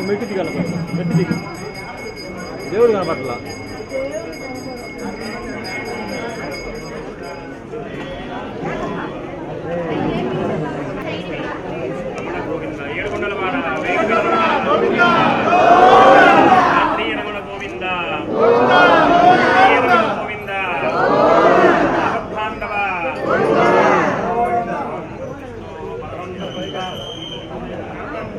మెట్టి దిగాలి మెట్టి దిగి. దేవుడు కనపట్ల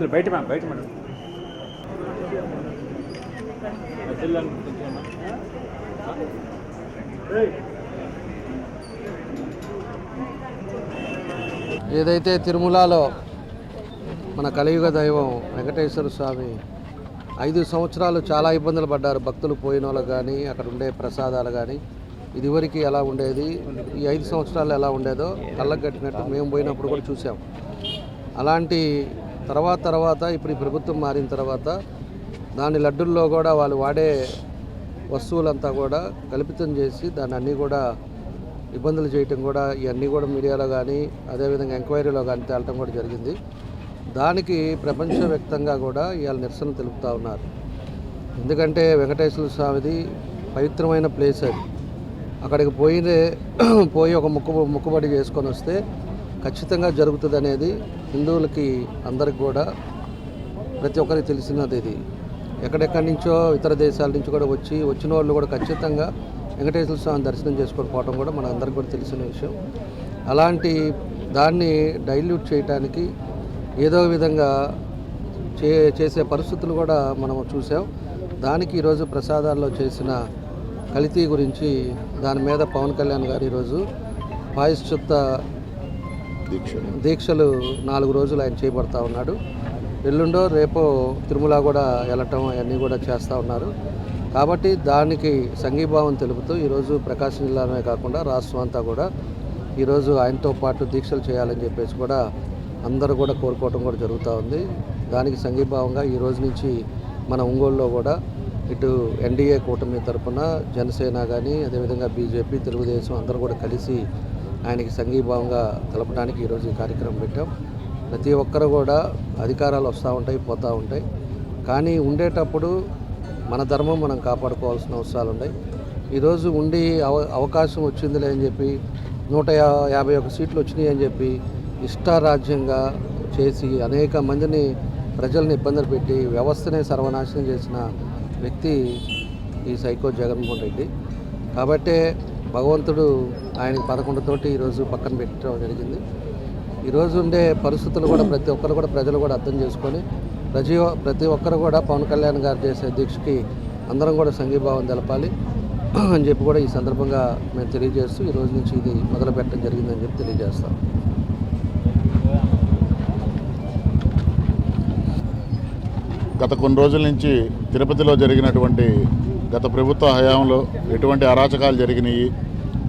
వద్దు బయట మ్యామ్ బయట మేడం. ఏదైతే తిరుమలలో మన కలియుగ దైవం వెంకటేశ్వర స్వామి ఐదు సంవత్సరాలు చాలా ఇబ్బందులు పడ్డారు. భక్తులు పోయిన వాళ్ళకి కానీ అక్కడ ఉండే ప్రసాదాలు కానీ ఇదివరకు ఎలా ఉండేది ఈ ఐదు సంవత్సరాలు ఎలా ఉండేదో కళ్ళకు కట్టినట్టు మేము పోయినప్పుడు కూడా చూసాం. అలాంటి తర్వాత తర్వాత ఇప్పుడు ఈ ప్రభుత్వం మారిన తర్వాత దాని లడ్డుల్లో కూడా వాళ్ళు వాడే వస్తువులంతా కూడా కల్పితం చేసి దాన్ని అన్నీ కూడా ఇబ్బందులు చేయటం కూడా ఇవన్నీ కూడా మీడియాలో కానీ అదేవిధంగా ఎంక్వైరీలో కానీ తేలటం కూడా జరిగింది. దానికి ప్రపంచవ్యాప్తంగా కూడా ఇవాళ నిరసన తెలుపుతూ ఉన్నారు. ఎందుకంటే వెంకటేశ్వర స్వామిది పవిత్రమైన ప్లేస్ అది. అక్కడికి పోయినే పోయి ఒక ముక్కు ముక్కుబడి చేసుకొని వస్తే ఖచ్చితంగా జరుగుతుంది అనేది హిందువులకి అందరికి కూడా ప్రతి ఒక్కరికి తెలిసినది ఇది. ఎక్కడెక్కడి నుంచో ఇతర దేశాల నుంచి కూడా వచ్చి వచ్చిన వాళ్ళు కూడా ఖచ్చితంగా వెంకటేశ్వర స్వామి దర్శనం చేసుకొని పోవడం కూడా మన అందరికి కూడా తెలిసిన విషయం. అలాంటి దాన్ని డైల్యూట్ చేయడానికి ఏదో విధంగా చే చేసే పరిస్థితులు కూడా మనం చూసాం. దానికి ఈరోజు ప్రసాదాల్లో చేసిన కల్తీ గురించి దాని మీద పవన్ కళ్యాణ్ గారు ఈరోజు పాయశ్చిత్త దీక్షలు. నాలుగు రోజులు ఆయన చేపడతా ఉన్నాడు. ఎల్లుండో రేపో తిరుమల కూడా వెళ్ళటం అవన్నీ కూడా చేస్తూ ఉన్నారు. కాబట్టి దానికి సంఘీభావం తెలుపుతూ ఈరోజు ప్రకాశం జిల్లానే కాకుండా రాష్ట్రం అంతా కూడా ఈరోజు ఆయనతో పాటు దీక్షలు చేయాలని చెప్పేసి కూడా అందరూ కూడా కోరుకోవటం కూడా జరుగుతూ ఉంది. దానికి సంఘీభావంగా ఈ రోజు నుంచి మన ఒంగోలులో కూడా ఇటు ఎన్డీఏ కూటమి తరఫున జనసేన కానీ అదేవిధంగా బీజేపీ తెలుగుదేశం అందరూ కూడా కలిసి ఆయనకి సంఘీభావంగా తెలపడానికి ఈరోజు ఈ కార్యక్రమం పెట్టాం. ప్రతి ఒక్కరు కూడా అధికారాలు వస్తూ ఉంటాయి పోతూ ఉంటాయి. కానీ ఉండేటప్పుడు మన ధర్మం మనం కాపాడుకోవాల్సిన అవసరాలు ఉన్నాయి. ఈరోజు ఉండి అవ అవకాశం వచ్చిందిలే అని చెప్పి నూట యాభై ఒక సీట్లు వచ్చినాయి అని చెప్పి ఇష్టారాజ్యంగా చేసి అనేక మందిని ప్రజల్ని ఇబ్బందులు పెట్టి వ్యవస్థనే సర్వనాశనం చేసిన వ్యక్తి ఈ సైకో జగన్మోహన్ రెడ్డి. కాబట్టే భగవంతుడు ఆయనకి పదకొండుతోటి ఈరోజు పక్కన పెట్టడం జరిగింది. ఈరోజు ఉండే పరిస్థితులు కూడా ప్రతి ఒక్కరు కూడా ప్రజలు కూడా అర్థం చేసుకొని ప్రతి ప్రతి ఒక్కరు కూడా పవన్ కళ్యాణ్ గారు చేసే దీక్షకి అందరం కూడా సంఘీభావం తెలపాలి. అని చెప్పి కూడా ఈ సందర్భంగా మేము తెలియజేస్తూ ఈ రోజు నుంచి ఇది మొదలు పెట్టడం జరిగిందని చెప్పి తెలియజేస్తాం. గత కొన్ని రోజుల నుంచి తిరుపతిలో జరిగినటువంటి గత ప్రభుత్వ హయాంలో ఎటువంటి అరాచకాలు జరిగినాయి?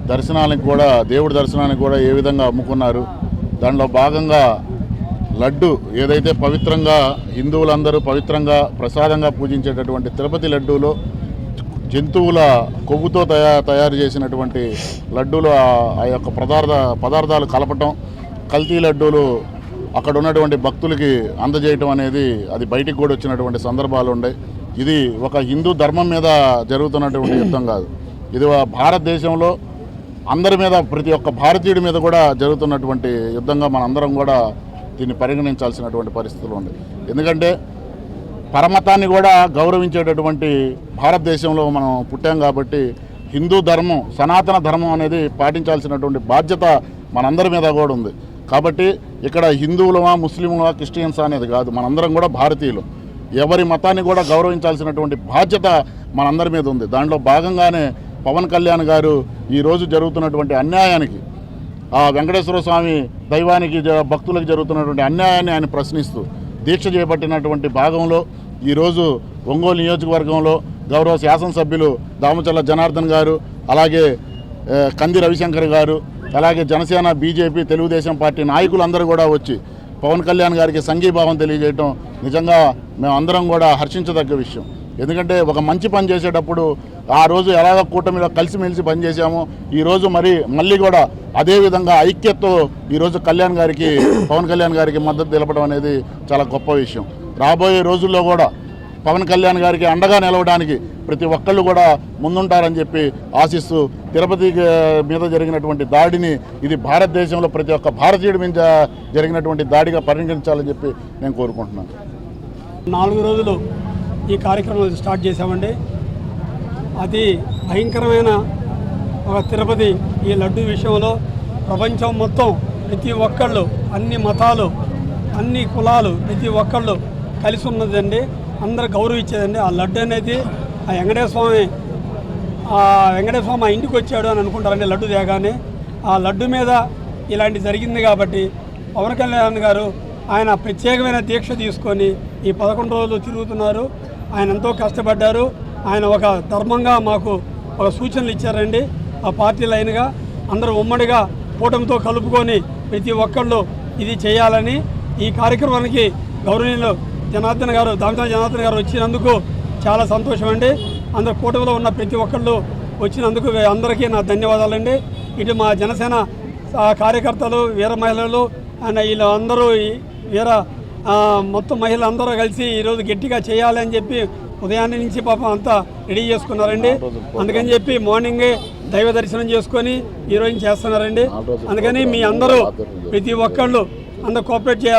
దర్శనానికి కూడా దేవుడి దర్శనానికి కూడా ఏ విధంగా అమ్ముకున్నారు? దానిలో భాగంగా లడ్డు ఏదైతే పవిత్రంగా హిందువులందరూ పవిత్రంగా ప్రసాదంగా పూజించేటటువంటి తిరుపతి లడ్డూలో జంతువుల కొవ్వుతో తయా తయారు చేసినటువంటి లడ్డూలు ఆ- యొక్క పదార్థ పదార్థాలు కలపటం కల్తీ లడ్డూలు అక్కడ ఉన్నటువంటి భక్తులకి అందజేయటం అనేది అది బయటికి కూడా వచ్చినటువంటి సందర్భాలు ఉన్నాయి. ఇది ఒక హిందూ ధర్మం మీద జరుగుతున్నటువంటి యుద్ధం కాదు. ఇది భారతదేశంలో అందరి మీద ప్రతి ఒక్క భారతీయుడి మీద కూడా జరుగుతున్నటువంటి యుద్ధంగా మనందరం కూడా దీన్ని పరిగణించాల్సినటువంటి పరిస్థితులు ఉంది. ఎందుకంటే పరమతాన్ని కూడా గౌరవించేటటువంటి భారతదేశంలో మనం పుట్టాం కాబట్టి హిందూ ధర్మం సనాతన ధర్మం అనేది పాటించాల్సినటువంటి బాధ్యత మనందరి మీద కూడా ఉంది. కాబట్టి ఇక్కడ హిందువులమా ముస్లింలమా క్రిస్టియన్స్ అనేది కాదు. మనందరం కూడా భారతీయులు. ఎవరి మతాన్ని కూడా గౌరవించాల్సినటువంటి బాధ్యత మనందరి మీద ఉంది. దాంట్లో భాగంగానే పవన్ కళ్యాణ్ గారు ఈరోజు జరుగుతున్నటువంటి అన్యాయానికి ఆ వెంకటేశ్వర స్వామి దైవానికి భక్తులకు జరుగుతున్నటువంటి అన్యాయాన్ని ఆయన ప్రశ్నిస్తూ దీక్ష చేపట్టినటువంటి భాగంలో ఈరోజు ఒంగోలు నియోజకవర్గంలో గౌరవ శాసనసభ్యులు దామచల్ల జనార్దన్ గారు అలాగే కంది రవిశంకర్ గారు అలాగే జనసేన బీజేపీ తెలుగుదేశం పార్టీ నాయకులందరూ కూడా వచ్చి పవన్ కళ్యాణ్ గారికి సంఘీభావం తెలియజేయటం నిజంగా మేమందరం కూడా హర్షించదగ్గ విషయం. ఎందుకంటే ఒక మంచి పని చేసేటప్పుడు ఆ రోజు ఎలాగ కూటమిలో కలిసిమెలిసి పనిచేసామో ఈరోజు మరి మళ్ళీ కూడా అదేవిధంగా ఐక్యతతో ఈరోజు కళ్యాణ్ గారికి పవన్ కళ్యాణ్ గారికి మద్దతు తెలపడం అనేది చాలా గొప్ప విషయం. రాబోయే రోజుల్లో కూడా పవన్ కళ్యాణ్ గారికి అండగా నిలవడానికి ప్రతి ఒక్కళ్ళు కూడా ముందుంటారని చెప్పి ఆశిస్తూ తిరుపతి మీద జరిగినటువంటి దాడిని ఇది భారతదేశంలో ప్రతి ఒక్క భారతీయుడి మీద జరిగినటువంటి దాడిగా పరిగణించాలని చెప్పి నేను కోరుకుంటున్నాను. నాలుగు రోజులు ఈ కార్యక్రమం స్టార్ట్ చేశామండి. అది భయంకరమైన ఒక తిరుపతి ఈ లడ్డు విషయంలో ప్రపంచం మొత్తం ప్రతి ఒక్కళ్ళు అన్ని మతాలు అన్ని కులాలు ప్రతి ఒక్కళ్ళు కలిసి ఉన్నదండి. అందరు గౌరవించేదండి. ఆ లడ్డు అనేది ఆ వెంకటేశ్వర స్వామి ఆ వెంకటేశ్వర స్వామి మా ఇంటికి వచ్చాడు అని అనుకుంటారండి లడ్డు తేగానే. ఆ లడ్డు మీద ఇలాంటి జరిగింది కాబట్టి పవన్ కళ్యాణ్ గారు ఆయన ప్రత్యేకమైన దీక్ష తీసుకొని ఈ పదకొండు రోజులు తిరుగుతున్నారు. ఆయన ఎంతో కష్టపడ్డారు. ఆయన ఒక ధర్మంగా మాకు ఒక సూచనలు ఇచ్చారండి. ఆ పార్టీ లైన్గా అందరూ ఉమ్మడిగా కూటమితో కలుపుకొని ప్రతి ఒక్కళ్ళు ఇది చేయాలని ఈ కార్యక్రమానికి గౌరవనీయులు జనార్దన్ గారు దామితా జనార్దన్ గారు వచ్చినందుకు చాలా సంతోషం అండి అందరు కూటమిలో ఉన్న ప్రతి ఒక్కళ్ళు వచ్చినందుకు అందరికీ నా ధన్యవాదాలండి. ఇటు మా జనసేన ఆ, కార్యకర్తలు వీర మహిళలు అండ్ వీళ్ళు అందరూ వీర మొత్తం మహిళలు అందరూ కలిసి ఈరోజు గట్టిగా చేయాలి అని చెప్పి ఉదయాన్నే నుంచి పాపం అంతా రెడీ చేసుకున్నారండి. అందుకని చెప్పి మార్నింగే దైవ దర్శనం చేసుకొని ఈరోజు చేస్తున్నారండి. అందుకని మీ అందరూ ప్రతి ఒక్కళ్ళు అందరూ కోఆపరేట్ చేయాలి.